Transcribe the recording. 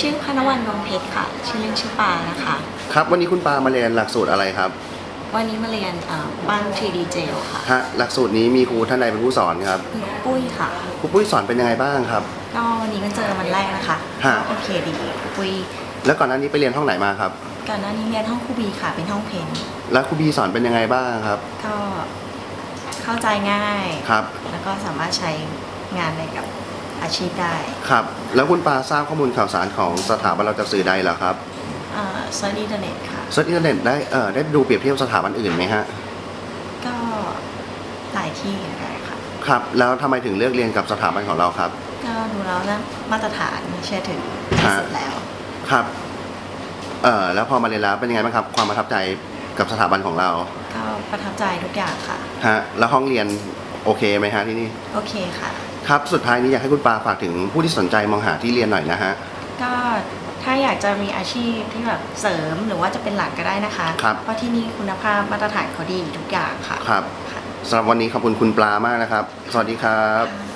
ชื่อพนวันดวงเพชรค่ะ ชื่อเล่นชื่อปานะคะ ครับวันนี้คุณปามาเรียนหลักสูตรอะไรครับ วันนี้มาเรียนอ่าปั้น 3D gel ค่ะฮะหลักสูตรนี้มีครูท่านใดเป็นผู้สอนครับคุณปุ้ยค่ะ ครูปุ้ยสอนเป็นยังไงบ้างครับ ก็วันนี้ก็เจอวันแรกนะคะฮะ ก็โอเคดีคุณปุ้ยแล้วก่อนหน้านี้ไปเรียนห้องไหนมาครับ ก่อนหน้านี้เรียนห้องครูบีค่ะ เป็นห้องเพนแล้วครูบีสอนเป็นยังไงบ้างครับก็เข้าใจง่าย ครับ แล้วก็สามารถใช้งานในกับ อาชีพได้ครับ แล้วคุณปาทราบข้อมูลข่าวสารของสถาบันเราจากสื่อใดเหรอครับเซิร์ชอินเทอร์เน็ตค่ะเซิร์ชอินเทอร์เน็ตได้เอ่อได้ดูเปรียบเทียบสถาบันอื่นไหมฮะก็หลายที่เหมือนกันค่ะครับ แล้วทำไมถึงเลือกเรียนกับสถาบันของเราครับ ก็ดูแล้วนะมาตรฐานเชื่อถือที่สุดแล้วครับเอ่อแล้วพอมาเรียนแล้วเป็นยังไงบ้างครับ ความประทับใจกับสถาบันของเรา ก็ประทับใจทุกอย่างค่ะฮะแล้วห้องเรียนโอเคไหมฮะที่นี่ โอเคค่ะ ครับ สุดท้ายนี้อยากให้คุณปาฝากถึงผู้ที่สนใจมองหาที่เรียนหน่อยนะฮะ ก็ถ้าอยากจะมีอาชีพที่แบบเสริมหรือว่าจะเป็นหลักก็ได้นะคะ ครับ เพราะที่นี่คุณภาพมาตรฐานเขาดีทุกอย่างค่ะครับค่ะ สำหรับวันนี้ขอบคุณคุณปลามากนะครับ สวัสดีครับ ค่ะ